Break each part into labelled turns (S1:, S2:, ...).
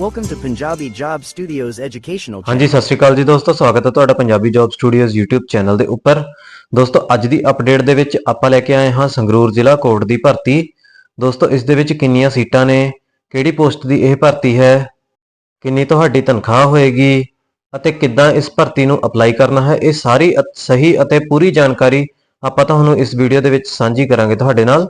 S1: Welcome to Punjabi Job Studios educational
S2: ਹਾਂਜੀ, ਸਤਿ ਸ਼੍ਰੀ ਅਕਾਲ ਜੀ ਦੋਸਤੋ, ਸਵਾਗਤ ਹੈ ਤੁਹਾਡਾ Punjabi job studios YouTube channel ਦੇ ਉੱਪਰ। ਦੋਸਤੋ, ਅੱਜ ਦੀ ਅਪਡੇਟ ਦੇ ਵਿੱਚ ਆਪਾਂ ਲੈ ਕੇ ਆਏ ਹਾਂ ਸੰਗਰੂਰ ਜ਼ਿਲ੍ਹਾ ਕੋਰਟ ਦੀ ਭਰਤੀ। ਦੋਸਤੋ, ਇਸ ਦੇ ਵਿੱਚ ਕਿੰਨੀਆਂ ਸੀਟਾਂ ਨੇ, ਕਿਹੜੀ ਪੋਸਟ ਦੀ ਇਹ ਭਰਤੀ ਹੈ, ਕਿੰਨੀ ਤੁਹਾਡੀ ਤਨਖਾਹ ਹੋਏਗੀ, ਅਤੇ ਕਿੱਦਾਂ ਇਸ ਭਰਤੀ ਨੂੰ ਅਪਲਾਈ ਕਰਨਾ ਹੈ, ਇਹ ਸਾਰੀ ਸਹੀ ਅਤੇ ਪੂਰੀ ਜਾਣਕਾਰੀ ਆਪਾਂ ਤੁਹਾਨੂੰ ਇਸ ਵੀਡੀਓ ਦੇ ਵਿੱਚ ਸਾਂਝੀ ਕਰਾਂਗੇ ਤੁਹਾਡੇ ਨਾਲ।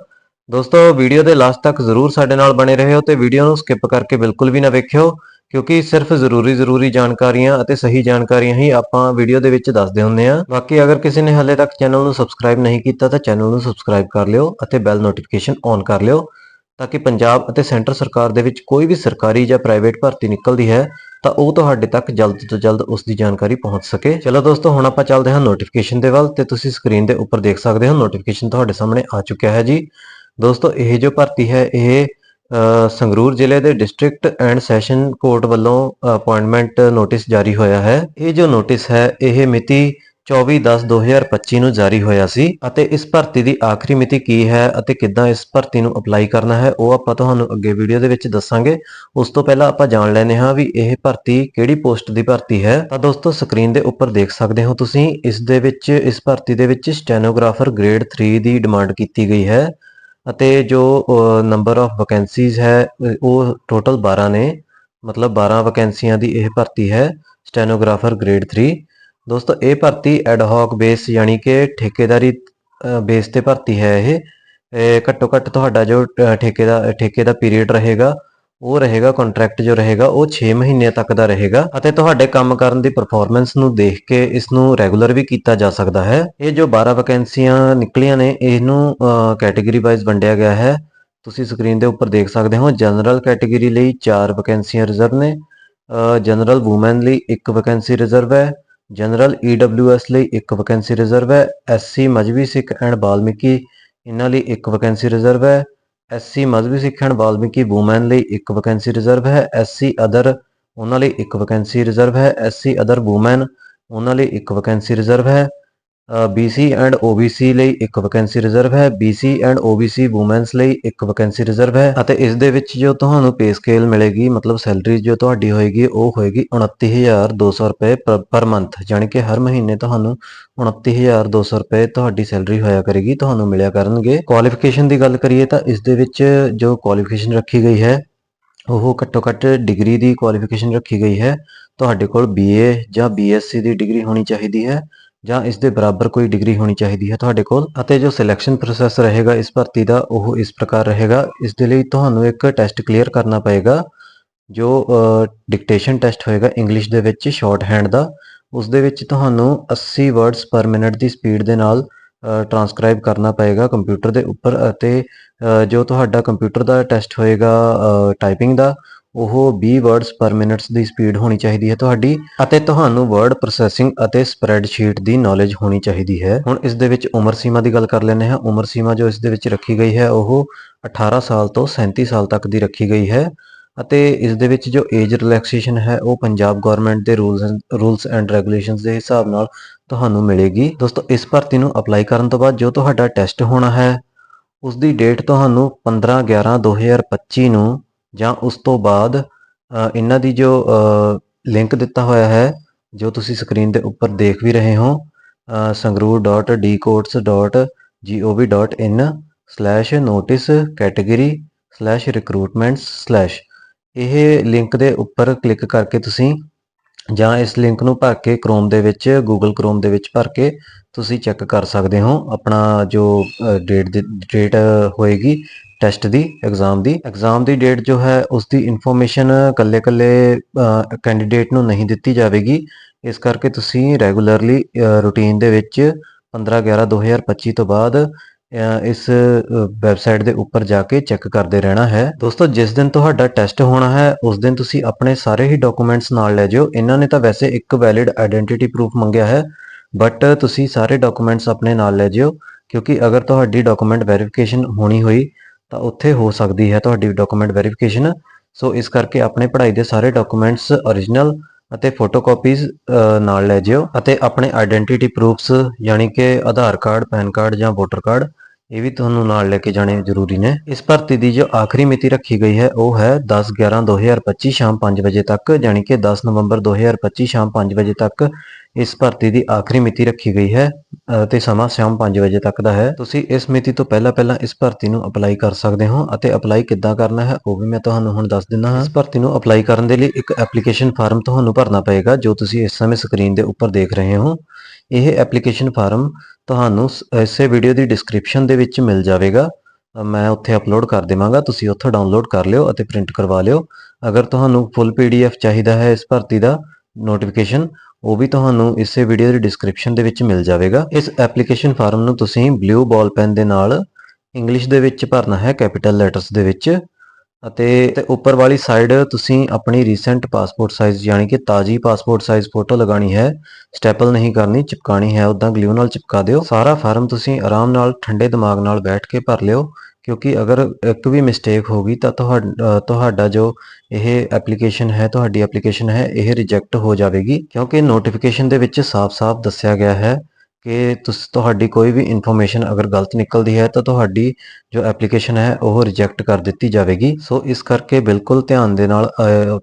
S2: ਦੋਸਤੋ, ਵੀਡੀਓ ਦੇ ਲਾਸਟ ਤੱਕ ਜ਼ਰੂਰ ਸਾਡੇ ਨਾਲ ਬਣੇ ਰਹਿਓ ਤੇ ਵੀਡੀਓ ਨੂੰ ਸਕਿਪ ਕਰਕੇ ਬਿਲਕੁਲ ਵੀ ਨਾ ਵੇਖਿਓ, ਕਿਉਂਕਿ ਸਿਰਫ ਜ਼ਰੂਰੀ ਜ਼ਰੂਰੀ ਜਾਣਕਾਰੀਆਂ ਅਤੇ ਸਹੀ ਜਾਣਕਾਰੀਆਂ ਹੀ ਆਪਾਂ ਵੀਡੀਓ ਦੇ ਵਿੱਚ ਦੱਸਦੇ ਹੁੰਦੇ ਹਾਂ। ਬਾਕੀ ਅਗਰ ਕਿਸੇ ਨੇ ਹਾਲੇ ਤੱਕ ਚੈਨਲ ਨੂੰ ਸਬਸਕ੍ਰਾਈਬ ਨਹੀਂ ਕੀਤਾ ਤਾਂ ਚੈਨਲ ਨੂੰ ਸਬਸਕ੍ਰਾਈਬ ਕਰ ਲਿਓ ਅਤੇ ਬੈਲ ਨੋਟੀਫਿਕੇਸ਼ਨ ਔਨ ਕਰ ਲਿਓ, ਤਾਂ ਕਿ ਪੰਜਾਬ ਅਤੇ ਸੈਂਟਰ ਸਰਕਾਰ ਦੇ ਵਿੱਚ ਕੋਈ ਵੀ ਸਰਕਾਰੀ ਜਾਂ ਪ੍ਰਾਈਵੇਟ ਭਰਤੀ ਨਿਕਲਦੀ ਹੈ, ਤਾਂ ਉਹ ਤੁਹਾਡੇ ਤੱਕ ਜਲਦ ਤੋਂ ਜਲਦ ਉਸ ਦੀ ਜਾਣਕਾਰੀ ਪਹੁੰਚ ਸਕੇ। ਚਲੋ ਦੋਸਤੋ, ਹੁਣ ਆਪਾਂ ਚੱਲਦੇ ਹਾਂ ਨੋਟੀਫਿਕੇਸ਼ਨ ਦੇ ਵੱਲ ਤੇ ਤੁਸੀਂ ਸਕਰੀਨ ਦੇ ਉੱਪਰ ਦੇਖ ਸਕਦੇ ਹੋ ਨੋਟੀਫਿਕੇਸ਼ਨ ਤੁਹਾਡੇ ਸਾਹਮਣੇ ਆ ਚੁੱਕਿਆ ਹੈ ਜੀ। ਦੋਸਤੋ, ਇਹ ਜੋ ਭਰਤੀ ਹੈ, ਇਹ ਸੰਗਰੂਰ ਜ਼ਿਲ੍ਹੇ ਦੇ ਡਿਸਟ੍ਰਿਕਟ ਐਂਡ ਸੈਸ਼ਨ ਕੋਰਟ ਵੱਲੋਂ ਅਪਾਇੰਟਮੈਂਟ ਨੋਟਿਸ ਜਾਰੀ ਹੋਇਆ ਹੈ। ਇਹ ਜੋ ਨੋਟਿਸ ਹੈ, ਇਹ ਮਿਤੀ 24/10/2025 ਨੂੰ ਜਾਰੀ ਹੋਇਆ ਸੀ ਅਤੇ ਇਸ ਭਰਤੀ ਦੀ ਆਖਰੀ ਮਿਤੀ ਕੀ ਹੈ ਅਤੇ ਕਿੱਦਾਂ ਇਸ ਭਰਤੀ ਨੂੰ ਅਪਲਾਈ ਕਰਨਾ ਹੈ, ਉਹ ਆਪਾਂ ਤੁਹਾਨੂੰ ਅੱਗੇ ਵੀਡੀਓ ਦੇ ਵਿੱਚ ਦੱਸਾਂਗੇ। ਉਸ ਤੋਂ ਪਹਿਲਾਂ ਆਪਾਂ ਜਾਣ ਲੈਨੇ ਹਾਂ ਵੀ ਇਹ ਭਰਤੀ ਕਿਹੜੀ ਪੋਸਟ ਦੀ ਭਰਤੀ ਹੈ। ਤਾਂ ਦੋਸਤੋ ਸਕਰੀਨ ਦੇ ਉੱਪਰ ਦੇਖ ਸਕਦੇ ਹੋ ਤੁਸੀਂ, ਇਸ ਦੇ ਵਿੱਚ, ਇਸ ਭਰਤੀ ਦੇ ਵਿੱਚ ਸਟੈਨੋਗ੍ਰਾਫਰ ਗ੍ਰੇਡ 3 ਦੀ ਡਿਮਾਂਡ ਕੀਤੀ ਗਈ ਹੈ। ਅਤੇ ਜੋ ਨੰਬਰ ਆਫ ਵੈਕੈਂਸੀਜ਼ ਹੈ ਉਹ ਟੋਟਲ 12 ਨੇ। ਮਤਲਬ 12 ਵੈਕੈਂਸੀਆਂ ਦੀ ਇਹ ਭਰਤੀ ਹੈ ਸਟੈਨੋਗ੍ਰਾਫਰ ਗ੍ਰੇਡ 3 ਦੋਸਤੋ ਇਹ ਭਰਤੀ ਐਡ ਹੌਕ ਬੇਸ ਯਾਨੀ ਕਿ ਠੇਕੇਦਾਰੀ ਬੇਸ ਤੇ ਭਰਤੀ ਹੈ ਇਹ। ਘੱਟੋ ਘੱਟ ਤੁਹਾਡਾ ਜੋ ਅ, ਠੇਕੇ ਦਾ ਠੇਕੇ ਦਾ ਪੀਰੀਅਡ ਰਹੇਗਾ ਉਹ ਰਹੇਗਾ ਕੰਟਰੈਕਟ ਜੋ ਰਹੇਗਾ, ਉਹ 6 ਮਹੀਨੇ ਤੱਕ ਦਾ ਰਹੇਗਾ ਅਤੇ ਤੁਹਾਡੇ ਕੰਮ ਕਰਨ ਦੀ ਪਰਫਾਰਮੈਂਸ ਨੂੰ ਦੇਖ ਕੇ ਇਸ ਨੂੰ ਰੈਗੂਲਰ ਵੀ ਕੀਤਾ ਜਾ ਸਕਦਾ ਹੈ। ਇਹ ਜੋ 12 ਵੈਕੈਂਸੀਆਂ ਨਿਕਲੀਆਂ ਨੇ, ਇਹਨੂੰ ਕੈਟਾਗਰੀ ਵਾਈਜ਼ ਵੰਡਿਆ ਗਿਆ ਹੈ। ਤੁਸੀਂ ਸਕਰੀਨ ਦੇ ਉੱਪਰ ਦੇਖ ਸਕਦੇ ਹੋ ਜਨਰਲ ਕੈਟਾਗਰੀ ਲਈ 4 ਵੈਕੈਂਸੀਆਂ ਰਿਜ਼ਰਵ ਨੇ ਜਨਰਲ ਔਮਨ ਲਈ 1 ਵੈਕੈਂਸੀ ਰਿਜ਼ਰਵ ਹੈ ਜਨਰਲ ਈਡਬਲਯੂਐਸ ਲਈ 1 ਵੈਕੈਂਸੀ ਰਿਜ਼ਰਵ ਹੈ ਐਸਸੀ ਮਜਬੀ ਸਿੱਖ ਐਂਡ ਬਾਲਮਿਕੀ, ਇਹਨਾਂ ਲਈ 1 ਵੈਕੈਂਸੀ ਰਿਜ਼ਰਵ ਹੈ। ਐਸਸੀ ਮਜ਼ਹਬੀ ਸਿੱਖਣ ਵਾਲਮੀਕੀ ਬਾਲਮੀਕੀ ਔਮਨ ਲਈ ਇੱਕ ਵੈਕੈਂਸੀ ਰਿਜ਼ਰਵ ਹੈ। ਐਸਸੀ ਅਦਰ ਉਹਨਾਂ ਲਈ ਇੱਕ ਵੈਕੈਂਸੀ ਰਿਜ਼ਰਵ ਹੈ। ਐਸਸੀ ਅਦਰ ਔਮਨ ਉਹਨਾਂ ਲਈ ਇੱਕ ਵੈਕੈਂਸੀ ਰਿਜ਼ਰਵ ਹੈ। ਬੀਸੀ ਐਂਡ ਓਬੀਸੀ ਲਈ ਇੱਕ ਵੈਕੈਂਸੀ ਰਿਜ਼ਰਵ ਹੈ। ਬੀਸੀ ਐਂਡ ਓਬੀਸੀ ਔਮਨਸ ਲਈ ਇੱਕ ਵੈਕੈਂਸੀ ਰਿਜ਼ਰਵ ਹੈ ਅਤੇ ਇਸ ਦੇ ਵਿੱਚ ਜੋ ਤੁਹਾਨੂੰ ਪੇ ਸਕੇਲ ਮਿਲੇਗੀ, ਮਤਲਬ ਸੈਲਰੀ ਜੋ ਤੁਹਾਡੀ ਹੋਏਗੀ, ਉਹ ਹੋਏਗੀ 29200 ਰੁਪਏ ਪਰ ਮੰਥ ਯਾਨੀ ਕਿ ਹਰ ਮਹੀਨੇ ਤੁਹਾਨੂੰ 29200 ਰੁਪਏ ਤੁਹਾਡੀ ਸੈਲਰੀ ਹੋਇਆ ਕਰੇਗੀ, ਤੁਹਾਨੂੰ ਮਿਲਿਆ ਕਰਨਗੇ। ਕੁਆਲੀਫਿਕੇਸ਼ਨ ਦੀ ਗੱਲ ਕਰੀਏ ਤਾਂ ਇਸ ਦੇ ਵਿੱਚ ਜੋ ਕੁਆਲੀਫਿਕੇਸ਼ਨ ਰੱਖੀ ਗਈ ਹੈ, ਉਹ ਘੱਟੋ ਘੱਟ ਡਿਗਰੀ ਦੀ ਕੁਆਲੀਫਿਕੇਸ਼ਨ ਰੱਖੀ ਗਈ ਹੈ। ਤੁਹਾਡੇ ਕੋਲ BA ਜਾਂ BSc ਦੀ ਡਿਗਰੀ ਹੋਣੀ ਚਾਹੀਦੀ ਹੈ। ਜਾਂ ਇਸ ਦੇ ਬਰਾਬਰ ਕੋਈ ਡਿਗਰੀ ਹੋਣੀ ਚਾਹੀਦੀ ਹੈ ਤੁਹਾਡੇ ਕੋਲ, ਅਤੇ ਜੋ ਸਿਲੈਕਸ਼ਨ ਪ੍ਰੋਸੈਸ ਰਹੇਗਾ ਇਸ ਭਰਤੀ ਦਾ, ਉਹ ਇਸ ਪ੍ਰਕਾਰ ਰਹੇਗਾ। ਇਸ ਦੇ ਲਈ ਤੁਹਾਨੂੰ ਇੱਕ ਟੈਸਟ ਕਲੀਅਰ ਕਰਨਾ ਪਏਗਾ, ਜੋ ਡਿਕਟੇਸ਼ਨ ਟੈਸਟ ਹੋਏਗਾ ਇੰਗਲਿਸ਼ ਦੇ ਵਿੱਚ ਸ਼ਾਰਟ ਹੈਂਡ ਦਾ। ਉਸ ਦੇ ਵਿੱਚ ਤੁਹਾਨੂੰ 80 ਵਰਡਸ ਪਰ ਮਿੰਟ ਦੀ ਸਪੀਡ ਦੇ ਨਾਲ ਟਰਾਂਸਕ੍ਰਾਈਬ ਕਰਨਾ ਪਏਗਾ ਕੰਪਿਊਟਰ ਦੇ ਉੱਪਰ ਅਤੇ ਜੋ ਤੁਹਾਡਾ ਕੰਪਿਊਟਰ ਦਾ ਟੈਸਟ ਹੋਏਗਾ ਟਾਈਪਿੰਗ ਦਾ ਉਹ 20 ਵਰਡਸ ਪਰ ਮਿੰਟ ਦੀ ਸਪੀਡ ਹੋਣੀ ਚਾਹੀਦੀ ਹੈ ਤੁਹਾਡੀ ਅਤੇ ਤੁਹਾਨੂੰ ਵਰਡ ਪ੍ਰੋਸੈਸਿੰਗ ਅਤੇ ਸਪਰੈਡਸ਼ੀਟ ਦੀ ਨੌਲੇਜ ਹੋਣੀ ਚਾਹੀਦੀ ਹੈ। ਹੁਣ ਇਸ ਦੇ ਵਿੱਚ ਉਮਰ ਸੀਮਾ ਦੀ ਗੱਲ ਕਰ ਲੈਂਦੇ ਹਾਂ। ਉਮਰ ਸੀਮਾ ਜੋ ਇਸ ਦੇ ਵਿੱਚ ਰੱਖੀ ਗਈ ਹੈ, ਉਹ 18 ਸਾਲ ਤੋਂ 37 ਸਾਲ ਤੱਕ ਦੀ ਰੱਖੀ ਗਈ ਹੈ ਅਤੇ ਇਸ ਦੇ ਵਿੱਚ ਜੋ ਏਜ ਰਿਲੈਕਸੇਸ਼ਨ ਹੈ, ਉਹ ਪੰਜਾਬ ਗਵਰਨਮੈਂਟ ਦੇ ਰੂਲਸ ਰੂਲਸ ਐਂਡ ਰੈਗੂਲੇਸ਼ਨਸ ਦੇ ਹਿਸਾਬ ਨਾਲ ਤੁਹਾਨੂੰ ਮਿਲੇਗੀ। ਦੋਸਤੋ, ਇਸ ਭਰਤੀ ਨੂੰ ਅਪਲਾਈ ਕਰਨ ਤੋਂ ਬਾਅਦ ਜੋ ਤੁਹਾਡਾ ਟੈਸਟ ਹੋਣਾ ਹੈ ਉਸ ਦੀ ਡੇਟ ਤੁਹਾਨੂੰ 15/11/2025 ਨੂੰ ਜਾਂ ਉਸ ਤੋਂ ਬਾਅਦ ਇਹਨਾਂ ਦੀ ਜੋ ਲਿੰਕ ਦਿੱਤਾ ਹੋਇਆ ਹੈ, ਜੋ ਤੁਸੀਂ ਸਕਰੀਨ ਦੇ ਉੱਪਰ ਦੇਖ ਵੀ ਰਹੇ ਹੋ sangrur.dcourts.gov.in/notice/category/recruitments/ ਇਹ ਲਿੰਕ ਦੇ ਉੱਪਰ ਕਲਿੱਕ ਕਰਕੇ ਤੁਸੀਂ ਜਾਂ ਇਸ ਲਿੰਕ ਨੂੰ ਭਰ ਕੇ ਕ੍ਰੋਮ ਦੇ ਵਿੱਚ ਗੂਗਲ ਕ੍ਰੋਮ ਦੇ ਵਿੱਚ ਭਰ ਕੇ ਤੁਸੀਂ ਚੈੱਕ ਕਰ ਸਕਦੇ ਹੋ, ਆਪਣਾ ਜੋ ਡੇਟ ਦੀ ਡੇਟ ਹੋਏਗੀ ਟੈਸਟ ਦੀ ਐਗਜ਼ਾਮ ਦੀ। ਐਗਜ਼ਾਮ ਦੀ ਡੇਟ ਜੋ ਹੈ ਉਸ ਦੀ ਇਨਫੋਰਮੇਸ਼ਨ ਕੱਲੇ-ਕੱਲੇ ਕੈਂਡੀਡੇਟ ਨੂੰ ਨਹੀਂ ਦਿੱਤੀ ਜਾਵੇਗੀ। ਇਸ ਕਰਕੇ ਤੁਸੀਂ ਰੈਗੂਲਰਲੀ ਰੂਟੀਨ ਦੇ ਵਿੱਚ 15/11/2025 ਤੋਂ ਬਾਅਦ ਇਸ ਵੈਬਸਾਈਟ ਦੇ ਉੱਪਰ ਜਾ ਕੇ ਚੈੱਕ ਕਰਦੇ ਰਹਿਣਾ ਹੈ। ਦੋਸਤੋ, ਜਿਸ ਦਿਨ ਤੁਹਾਡਾ ਟੈਸਟ ਹੋਣਾ ਹੈ, ਉਸ ਦਿਨ ਤੁਸੀਂ ਆਪਣੇ ਸਾਰੇ ਹੀ ਡਾਕੂਮੈਂਟਸ ਨਾਲ ਲੈ ਜਿਓ ਇਹਨਾਂ ਨੇ ਤਾਂ ਵੈਸੇ ਇੱਕ ਵੈਲਿਡ ਆਇਡੈਂਟੀਟੀ ਪ੍ਰੂਫ ਮੰਗਿਆ ਹੈ ਬਟ ਤੁਸੀਂ ਸਾਰੇ ਡਾਕੂਮੈਂਟਸ ਆਪਣੇ ਨਾਲ ਲੈ ਜਿਓ ਕਿਉਂਕਿ ਅਗਰ ਤੁਹਾਡੀ ਡਾਕੂਮੈਂਟ ਵੈਰੀਫਿਕੇਸ਼ਨ ਹੋਣੀ ਹੋਈ ਤਾਂ ਉੱਥੇ ਹੋ ਸਕਦੀ ਹੈ ਤੁਹਾਡੀ ਡਾਕੂਮੈਂਟ ਵੈਰੀਫਿਕੇਸ਼ਨ ਸੋ ਇਸ ਕਰਕੇ ਆਪਣੇ ਪੜ੍ਹਾਈ ਦੇ ਸਾਰੇ ਡਾਕੂਮੈਂਟਸ origignal ਅਤੇ ਫੋਟੋਕਾਪੀਜ਼ ਨਾਲ ਲੈ ਜਿਓ ਅਤੇ ਆਪਣੇ ਆਇਡੈਂਟੀਟੀ ਪ੍ਰੂਫਸ ਯਾਨੀ ਕਿ ਆਧਾਰ ਕਾਰਡ, ਪੈਨ ਕਾਰਡ ਜਾਂ ਵੋਟਰ ਕਾਰਡ ਇਹ ਵੀ ਤੁਹਾਨੂੰ ਨਾਲ ਲੈ ਕੇ ਜਾਣੇ ਜ਼ਰੂਰੀ ਨੇ। ਇਸ ਭਰਤੀ ਦੀ ਜੋ ਆਖਰੀ ਮਿਤੀ ਰੱਖੀ ਗਈ ਹੈ, ਉਹ ਹੈ 10/11/2025 ਸ਼ਾਮ 5 ਵਜੇ ਤੱਕ ਯਾਨੀ ਕਿ 10 ਨਵੰਬਰ 2025 ਸ਼ਾਮ 5 ਵਜੇ ਤੱਕ ਇਸ ਭਰਤੀ ਦੀ ਆਖਰੀ ਮਿਤੀ ਰੱਖੀ ਗਈ ਹੈ ਤੇ ਸਮਾਂ ਸ਼ਾਮ 5 ਵਜੇ ਤੱਕ ਦਾ ਹੈ। ਤੁਸੀਂ ਇਸ ਮਿਤੀ ਤੋਂ ਪਹਿਲਾਂ ਪਹਿਲਾਂ ਇਸ ਭਰਤੀ ਨੂੰ ਅਪਲਾਈ ਕਰ ਸਕਦੇ ਹੋ ਅਤੇ ਅਪਲਾਈ ਕਿੱਦਾਂ ਕਰਨਾ ਹੈ, ਉਹ ਵੀ ਮੈਂ ਤੁਹਾਨੂੰ ਹੁਣ ਦੱਸ ਦਿੰਦਾ ਹਾਂ। ਇਸ ਭਰਤੀ ਨੂੰ ਅਪਲਾਈ ਕਰਨ ਦੇ ਲਈ ਇੱਕ ਐਪਲੀਕੇਸ਼ਨ ਫਾਰਮ ਤੁਹਾਨੂੰ ਭਰਨਾ ਪਏਗਾ, ਜੋ ਤੁਸੀਂ ਇਸ ਸਮੇਂ ਸਕਰੀਨ ਦੇ ਉੱਪਰ ਦੇਖ ਰਹੇ ਹੋ। ਇਹ ਐਪਲੀਕੇਸ਼ਨ ਫਾਰਮ ਤੁਹਾਨੂੰ ਸ- ਇਸੇ ਵੀਡੀਓ ਦੀ ਡਿਸਕ੍ਰਿਪਸ਼ਨ ਦੇ ਵਿੱਚ ਮਿਲ ਜਾਵੇਗਾ। ਮੈਂ ਉੱਥੇ ਅਪਲੋਡ ਕਰ ਦੇਵਾਂਗਾ, ਤੁਸੀਂ ਉੱਥੋਂ ਡਾਊਨਲੋਡ ਕਰ ਲਿਓ ਅਤੇ ਪ੍ਰਿੰਟ ਕਰਵਾ ਲਿਓ। ਅਗਰ ਤੁਹਾਨੂੰ ਫੁੱਲ ਪੀਡੀਐਫ ਚਾਹੀਦਾ ਹੈ ਇਸ ਭਰਤੀ ਦਾ ਨੋਟੀਫਿਕੇਸ਼ਨ ਉਹ ਵੀ ਤੁਹਾਨੂੰ ਇਸੇ ਵੀਡੀਓ ਦੀ ਡਿਸਕ੍ਰਿਪਸ਼ਨ ਦੇ ਵਿੱਚ ਮਿਲ ਜਾਵੇਗਾ। ਇਸ ਐਪਲੀਕੇਸ਼ਨ ਫਾਰਮ ਨੂੰ ਤੁਸੀਂ ਬਲੂ ਬਾਲ ਪੈਨ ਦੇ ਨਾਲ ਇੰਗਲਿਸ਼ ਦੇ ਵਿੱਚ ਭਰਨਾ ਹੈ ਕੈਪੀਟਲ ਲੈਟਰਸ ਦੇ ਵਿੱਚ। ਅਤੇ ਤੇ ਉੱਪਰ ਵਾਲੀ ਸਾਈਡ ਤੁਸੀਂ ਆਪਣੀ ਰੀਸੈਂਟ ਪਾਸਪੋਰਟ ਸਾਈਜ਼ ਯਾਨੀ ਕਿ ਤਾਜ਼ੀ ਪਾਸਪੋਰਟ ਸਾਈਜ਼ ਫੋਟੋ ਲਗਾਣੀ ਹੈ ਸਟੈਪਲ ਨਹੀਂ ਕਰਨੀ ਚਿਪਕਾਣੀ ਹੈ ਉਦਾਂ ਗਲਿਊ ਨਾਲ ਚਿਪਕਾ ਦਿਓ। ਸਾਰਾ ਫਾਰਮ ਤੁਸੀਂ ਆਰਾਮ ਨਾਲ, ਠੰਡੇ ਦਿਮਾਗ ਨਾਲ ਬੈਠ ਕੇ ਭਰ ਲਿਓ, ਕਿਉਂਕਿ ਅਗਰ ਇੱਕ ਵੀ ਮਿਸਟੇਕ ਹੋ ਗਈ ਤਾਂ ਤੁਹਾਡ- ਤੁਹਾਡਾ ਜੋ ਇਹ ਐਪਲੀਕੇਸ਼ਨ ਹੈ, ਤੁਹਾਡੀ ਐਪਲੀਕੇਸ਼ਨ ਹੈ, ਇਹ ਰਿਜੈਕਟ ਹੋ ਜਾਵੇਗੀ, ਕਿਉਂਕਿ ਨੋਟੀਫਿਕੇਸ਼ਨ ਦੇ ਵਿੱਚ ਸਾਫ਼-ਸਾਫ਼ ਦੱਸਿਆ ਗਿਆ ਹੈ ਕਿ ਤੁਸ, ਤੁਹਾਡੀ ਕੋਈ ਵੀ ਇਨਫੋਰਮੇਸ਼ਨ ਅਗਰ ਗਲਤ ਨਿਕਲਦੀ ਹੈ, ਤਾਂ ਤੁਹਾਡੀ ਜੋ ਐਪਲੀਕੇਸ਼ਨ ਹੈ, ਉਹ ਰਿਜੈਕਟ ਕਰ ਦਿੱਤੀ ਜਾਵੇਗੀ। ਸੋ ਇਸ ਕਰਕੇ ਬਿਲਕੁਲ ਧਿਆਨ ਦੇ ਨਾਲ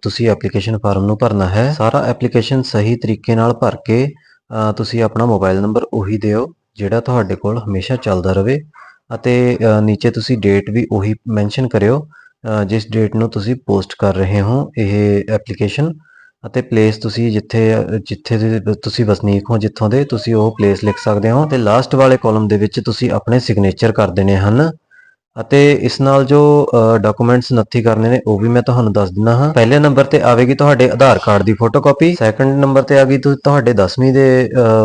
S2: ਤੁਸੀਂ ਐਪਲੀਕੇਸ਼ਨ ਫਾਰਮ ਨੂੰ ਭਰਨਾ ਹੈ। ਸਾਰਾ ਐਪਲੀਕੇਸ਼ਨ ਸਹੀ ਤਰੀਕੇ ਨਾਲ ਭਰ ਕੇ ਤੁਸੀਂ ਆਪਣਾ ਮੋਬਾਈਲ ਨੰਬਰ ਉਹੀ ਦਿਓ, ਜਿਹੜਾ ਤੁਹਾਡੇ ਕੋਲ ਹਮੇਸ਼ਾ ਚੱਲਦਾ ਰਹੇ। ਅਤੇ ਨੀਚੇ ਤੁਸੀਂ ਡੇਟ ਵੀ ਉਹੀ ਮੈਂਸ਼ਨ ਕਰਿਓ ਜਿਸ ਡੇਟ ਨੂੰ ਤੁਸੀਂ ਪੋਸਟ ਕਰ ਰਹੇ ਹੋ, ਇਹ ਐਪਲੀਕੇਸ਼ਨ ਅਤੇ ਪਲੇਸ ਤੁਸੀਂ ਜਿੱਥੇ ਜਿੱਥੇ ਤੁਸੀਂ ਵਸਨੀਕ ਹੋ, ਜਿੱਥੋਂ ਦੇ ਤੁਸੀਂ ਉਹ ਪਲੇਸ ਲਿਖ ਸਕਦੇ ਹੋ ਤੇ ਲਾਸਟ ਵਾਲੇ ਕਾਲਮ ਦੇ ਵਿੱਚ ਤੁਸੀਂ ਆਪਣੇ ਸਿਗਨੇਚਰ ਕਰ ਦੇਣੇ ਹਨ। ਅਤੇ ਇਸ ਨਾਲ ਜੋ ਡਾਕੂਮੈਂਟਸ ਨੱਥੀ ਕਰਨੇ ਨੇ, ਉਹ ਵੀ ਮੈਂ ਤੁਹਾਨੂੰ ਦੱਸ ਦਿੰਦਾ ਹਾਂ। ਪਹਿਲੇ ਨੰਬਰ ਤੇ ਆਵੇਗੀ ਤੁਹਾਡੇ ਆਧਾਰ ਕਾਰਡ ਦੀ ਫੋਟੋਕਾਪੀ ਸੈਕੰਡ ਨੰਬਰ ਤੇ ਆ ਗਈ ਤੁਹਾਡੇ 10ਵੀਂ ਦੇ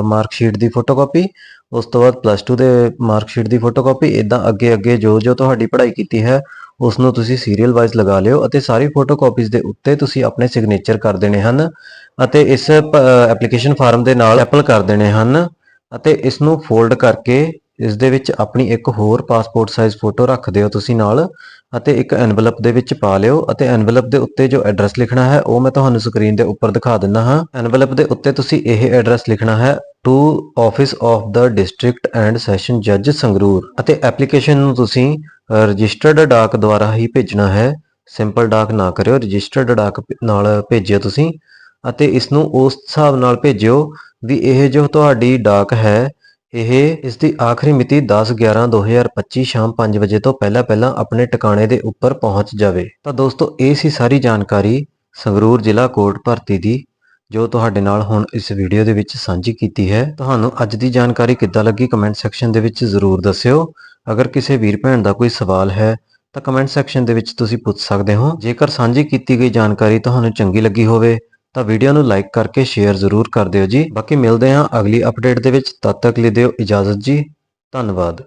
S2: ਮਾਰਕ ਸ਼ੀਟ ਦੀ ਫੋਟੋਕਾਪੀ ਉਸ ਤੋਂ ਬਾਅਦ ਪਲੱਸ 2 ਦੇ ਮਾਰਕ ਸ਼ੀਟ ਦੀ ਫੋਟੋਕਾਪੀ ਇਦਾਂ ਅੱਗੇ ਅੱਗੇ ਜੋ ਜੋ ਤੁਹਾਡੀ ਪੜ੍ਹਾਈ ਕੀਤੀ ਹੈ ਉਸ ਨੂੰ ਤੁਸੀਂ ਸੀਰੀਅਲ ਵਾਈਜ਼ ਲਗਾ ਲਿਓ ਅਤੇ ਸਾਰੀ ਫੋਟੋਕਾਪੀਜ਼ ਦੇ ਉੱਤੇ ਤੁਸੀਂ ਆਪਣੇ ਸਿਗਨੇਚਰ ਕਰ ਦੇਣੇ ਹਨ ਅਤੇ ਇਸ ਐਪਲੀਕੇਸ਼ਨ ਫਾਰਮ ਦੇ ਨਾਲ ਐਪਲ ਕਰ ਦੇਣੇ ਹਨ ਅਤੇ ਇਸ ਨੂੰ ਫੋਲਡ ਕਰਕੇ ਇਸ ਦੇ ਵਿੱਚ ਆਪਣੀ ਇੱਕ ਹੋਰ ਪਾਸਪੋਰਟ ਸਾਈਜ਼ ਫੋਟੋ ਰੱਖ ਦਿਓ ਤੁਸੀਂ ਨਾਲ ਅਤੇ ਇੱਕ ਐਨਵਲਪ ਦੇ ਵਿੱਚ ਪਾ ਲਿਓ ਅਤੇ ਐਨਵਲਪ ਦੇ ਉੱਤੇ ਜੋ ਐਡਰੈਸ ਲਿਖਣਾ ਹੈ ਉਹ ਮੈਂ ਤੁਹਾਨੂੰ ਸਕਰੀਨ ਦੇ ਉੱਪਰ ਦਿਖਾ ਦਿੰਦਾ ਹਾਂ। ਐਨਵਲਪ ਦੇ ਉੱਤੇ ਤੁਸੀਂ ਇਹ ਐਡਰੈਸ ਲਿਖਣਾ ਹੈ to office of the district and session ਜੱਜ ਸੰਗਰੂਰ ਅਤੇ ਐਪਲੀਕੇਸ਼ਨ ਨੂੰ ਤੁਸੀਂ ਰਜਿਸਟਰਡ ਡਾਕ ਦੁਆਰਾ ਹੀ ਭੇਜਣਾ ਹੈ। ਸਿੰਪਲ ਡਾਕ ਨਾ ਕਰਿਓ, ਰਜਿਸਟਰਡ ਡਾਕ ਨਾਲ ਭੇਜਿਓ ਤੁਸੀਂ ਅਤੇ ਇਸ ਨੂੰ ਉਸ ਹਿਸਾਬ ਨਾਲ ਭੇਜਿਓ ਵੀ ਇਹ ਜੋ ਤੁਹਾਡੀ ਡਾਕ ਹੈ, ਇਹ ਇਸ ਦੀ ਆਖਰੀ ਮਿਤੀ 10/11/2025 ਸ਼ਾਮ 5 ਵਜੇ ਤੋਂ ਪਹਿਲਾਂ ਪਹਿਲਾਂ ਆਪਣੇ ਟਿਕਾਣੇ ਦੇ ਉੱਪਰ ਪਹੁੰਚ ਜਾਵੇ। ਤਾਂ ਦੋਸਤੋ, ਇਹ ਸੀ ਸਾਰੀ ਜਾਣਕਾਰੀ ਸੰਗਰੂਰ ਜ਼ਿਲ੍ਹਾ ਕੋਰਟ ਭਰਤੀ ਦੀ। ਜੋ ਤੁਹਾਡੇ ਨਾਲ ਹੁਣ ਇਸ ਵੀਡੀਓ ਦੇ ਵਿੱਚ ਸਾਂਝੀ ਕੀਤੀ ਹੈ, ਤੁਹਾਨੂੰ ਅੱਜ ਦੀ ਜਾਣਕਾਰੀ ਕਿੱਦਾਂ ਲੱਗੀ ਕਮੈਂਟ ਸੈਕਸ਼ਨ ਦੇ ਵਿੱਚ ਜ਼ਰੂਰ ਦੱਸਿਓ। ਅਗਰ ਕਿਸੇ ਵੀਰ ਭੈਣ ਦਾ ਕੋਈ ਸਵਾਲ ਹੈ, ਤਾਂ ਕਮੈਂਟ ਸੈਕਸ਼ਨ ਦੇ ਵਿੱਚ ਤੁਸੀਂ ਪੁੱਛ ਸਕਦੇ ਹੋ। ਜੇਕਰ ਸਾਂਝੀ ਕੀਤੀ ਗਈ ਜਾਣਕਾਰੀ ਤੁਹਾਨੂੰ ਚੰਗੀ ਲੱਗੀ ਹੋਵੇ, ਤਾਂ ਵੀਡੀਓ ਨੂੰ ਲਾਈਕ ਕਰਕੇ ਸ਼ੇਅਰ ਜ਼ਰੂਰ ਕਰ ਦਿਓ ਜੀ। ਬਾਕੀ ਮਿਲਦੇ ਹਾਂ ਅਗਲੀ ਅਪਡੇਟ ਦੇ ਵਿੱਚ। ਤਦ ਤੱਕ ਲਈ ਦਿਓ ਇਜਾਜ਼ਤ ਜੀ। ਧੰਨਵਾਦ।